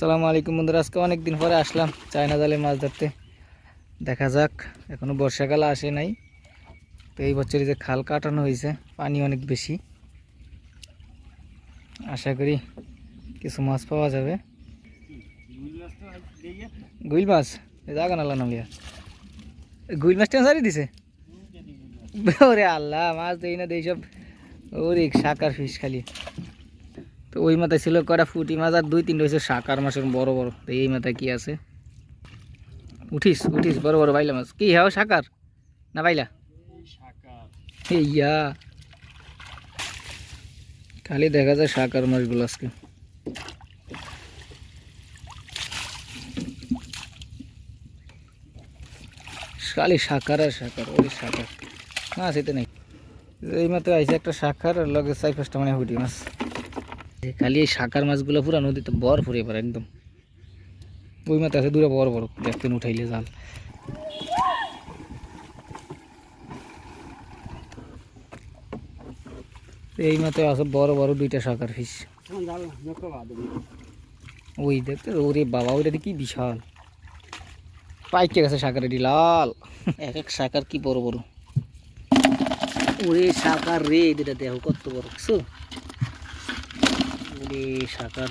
আসসালামু আলাইকুম বন্ধুরা, আজকে অনেক দিন পরে আসলাম চায়না জালে মাছ ধরতে। দেখা যাক, এখনও বর্ষাকাল আসে নাই। তো এই বছর যে খাল কাটানো হয়েছে, পানি অনেক বেশি। আশা করি কিছু মাছ পাওয়া যাবে। গুইল মাছ? জাগা নালা নালিয়া গুইল মাছটা সারি দিছে? ওরে আল্লাহ, মাছ দেই না দেই সব। ওরে শাকার ফিস খালি। তো ওই মাথায় ছিল কটা ফুটি? মাছ আর দুই তিনটে হয়েছে শাকার মাছের বড় বড়। তো এই মাথায় কি আছে? উঠিস উঠিস, বড় বড় বাইলা মাছ। কি হ্যাঁ শাকার? না বাইলা? ইয়া। খালি দেখা যায় শাকার মাছগুলো আজকে। খালি শাকার আর শাকার, ওই শাকার। না সেটা নেই। এই মাত্র আইসে একটা আর লগে চাই পাঁচটা মানে হুটি মাছ। খালি এই শাকার মাছগুলো পুরা নদীতে বর ফুরে পারে একদম। ওই মাত্র আছে দূরে বড় বড় দেখতেন উঠাইলে জাল। এই মাত্র আছে বড় বড় দুইটা শাকার ফিস ওই দেখতে ওরে বাবা ওইটা কি বিশাল। পাইকে গেছে শাকার এটি লাল। এক এক শাকার কি বড় বড়। ওরে শাকার রে এটা দেখো কত বড়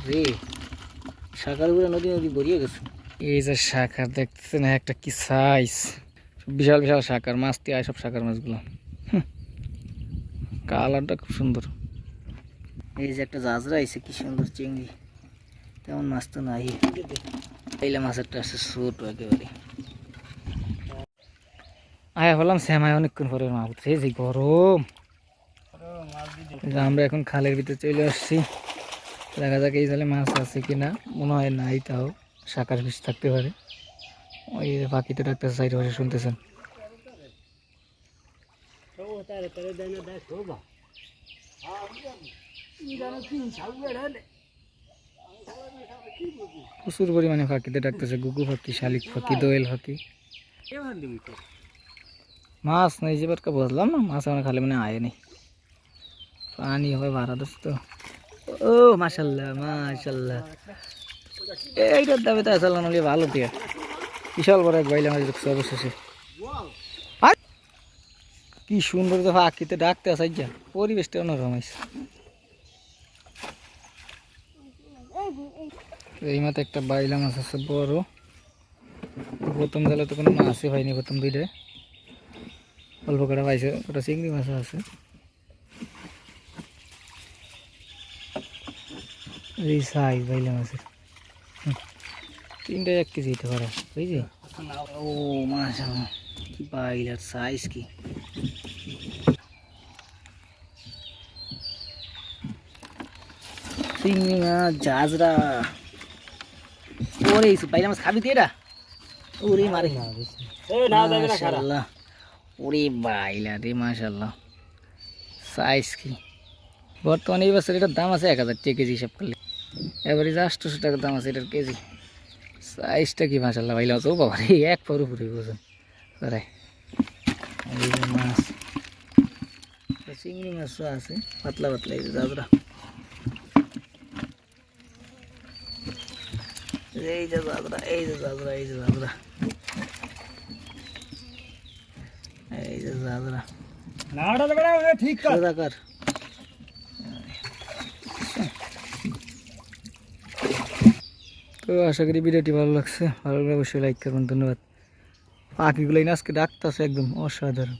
রে নদী নদী ভরিয়ে গেছে। এই যে দেখতেছেন একটা কি সাইজ বিশাল বিশাল মাছ দিয়ে সব মাছগুলো। কালারটা খুব সুন্দর। এই যে একটা জাজরা আইছে কি সুন্দর চিংড়ি। তেমন মাছ তো নাই। এইলা মাছেরটা আছে ছোট একেবারে। আয়া হলাম শ্যামায় অনেকক্ষণ পরে মা উঠছে যে গরম। আমরা এখন খালের ভিতরে চলে আসছি। দেখা যাক এই জালে মাছ আছে কিনা। মনে হয় নাই তাও শাকার বিষ থাকতে পারে। ওই যে পাখিতে ডাক্তার সাইড বসে শুনতেছেন। প্রচুর পরিমাণে ফাঁকিতে ডাকতেছে, গুগু ফাঁকি শালিক ফাঁকি দোয়েল ফাঁকি মাছ নেই যে বারকা বুঝলাম না, মাছ আমার খালি মানে আয় নেই পানি হবে ভাড়া দোষ তো। ও মাশাল্লাহ মাশাল্লাহ এইটার দামে তো আসলে নাহলে ভালো দিয়ে বিশাল বড় এক বাইলে মাছ দেখছ কি সুন্দর তো ফাঁকিতে ডাকতে আসাই যা পরিবেশটা অন্যরকম হয়েছে। এই মতো একটা বাইলা মাছ আছে, বড়। প্রথম জালে তো কোনো মাছই হয়নি, প্রথম দুইটায় অল্প কটা পাইছে, ওটা চিংড়ি মাছ আছে। এই সাইজ বাইলা মাছের। তিনটে এক কেজি হতে পারে বুঝলি? ও মাছ কি বাইলার সাইজ কি। চিংড়ি মাছ জাজরা। ওরে বাইলা মাছ খাবি তুই এটা? ওরে মারে। মাশাআল্লাহ। ওরে বাইলা রে মাশাল্লাহ সাইজ কি। বর্তমানে এই বছর এটার দাম আছে এক হাজার টাকা কেজি হিসাব করলে। এবারে যে আটশোশো টাকার দাম আছে এটার কেজি। সাইজটা কি মাশাল্লাহ বাইলা আছে ও বাবা রে এক পর উপরে বুঝুন মাছ। চিংড়ি মাছও আছে পাতলা পাতলা এই যে দাদরা এই যে দাদরা এই যে দাদরা এই যে দাদরা এই যে দাদরা ঠিক সদাকার তো আশা করি ভিডিওটি ভালো লাগছে। ভালো লাগলে অবশ্যই লাইক করবেন, ধন্যবাদ। পাখিগুলো আজকে ডাকতেছে একদম অসাধারণ।